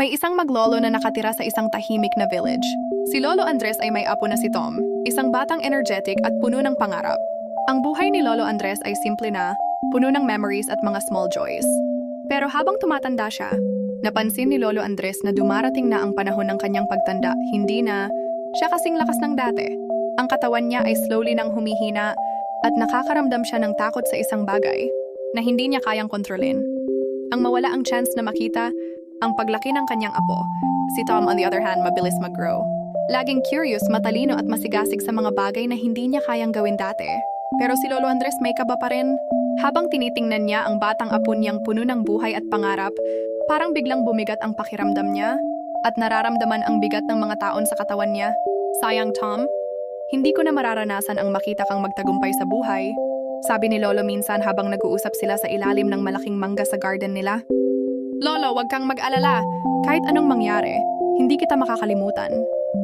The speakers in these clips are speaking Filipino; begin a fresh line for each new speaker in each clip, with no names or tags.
May isang maglolo na nakatira sa isang tahimik na village. Si Lolo Andres ay may apo na si Tom, isang batang energetic at puno ng pangarap. Ang buhay ni Lolo Andres ay simple na, puno ng memories at mga small joys. Pero habang tumatanda siya, napansin ni Lolo Andres na dumarating na ang panahon ng kanyang pagtanda, hindi na siya kasing lakas ng dati. Ang katawan niya ay slowly nang humihina at nakakaramdam siya ng takot sa isang bagay na hindi niya kayang kontrolin. Ang mawala ang chance na makita ang paglaki ng kanyang apo. Si Tom, on the other hand, mabilis mag-grow. Laging curious, matalino at masigasig sa mga bagay na hindi niya kayang gawin dati. Pero si Lolo Andres may kaba pa rin. Habang tinitingnan niya ang batang apo niyang puno ng buhay at pangarap, parang biglang bumigat ang pakiramdam niya at nararamdaman ang bigat ng mga taon sa katawan niya. Sayang Tom, hindi ko na mararanasan ang makita kang magtagumpay sa buhay. Sabi ni Lolo minsan habang nag-uusap sila sa ilalim ng malaking mangga sa garden nila. Lolo, wag kang mag-alala. Kahit anong mangyari, hindi kita makakalimutan.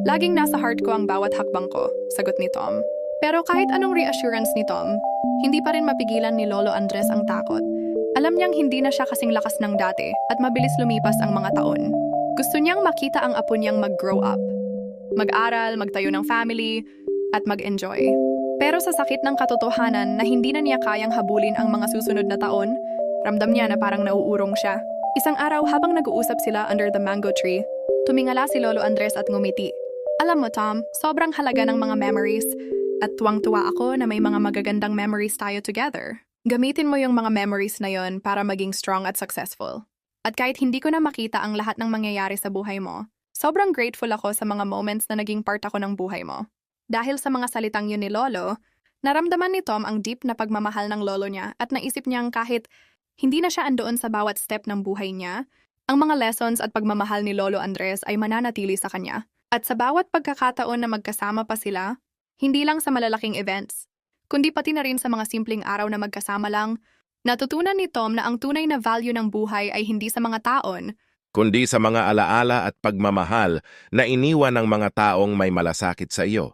Laging nasa heart ko ang bawat hakbang ko, sagot ni Tom. Pero kahit anong reassurance ni Tom, hindi pa rin mapigilan ni Lolo Andres ang takot. Alam niyang hindi na siya kasing lakas ng dati at mabilis lumipas ang mga taon. Gusto niyang makita ang apo niyang mag-grow up. Mag-aral, magtayo ng family, at mag-enjoy. Pero sa sakit ng katotohanan na hindi na niya kayang habulin ang mga susunod na taon, ramdam niya na parang nauurong siya. Isang araw habang nag-uusap sila under the mango tree, tumingala si Lolo Andres at ngumiti. Alam mo Tom, sobrang halaga ng mga memories at tuwang-tuwa ako na may mga magagandang memories tayo together. Gamitin mo yung mga memories na yon para maging strong at successful. At kahit hindi ko na makita ang lahat ng mangyayari sa buhay mo, sobrang grateful ako sa mga moments na naging part ako ng buhay mo. Dahil sa mga salitang yun ni Lolo, naramdaman ni Tom ang deep na pagmamahal ng lolo niya at naisip niyang kahit hindi na siya andoon sa bawat step ng buhay niya, ang mga lessons at pagmamahal ni Lolo Andres ay mananatili sa kanya. At sa bawat pagkakataon na magkasama pa sila, hindi lang sa malalaking events, kundi pati na rin sa mga simpleng araw na magkasama lang, natutunan ni Tom na ang tunay na value ng buhay ay hindi sa mga taon,
kundi sa mga alaala at pagmamahal na iniwan ng mga taong may malasakit sa iyo.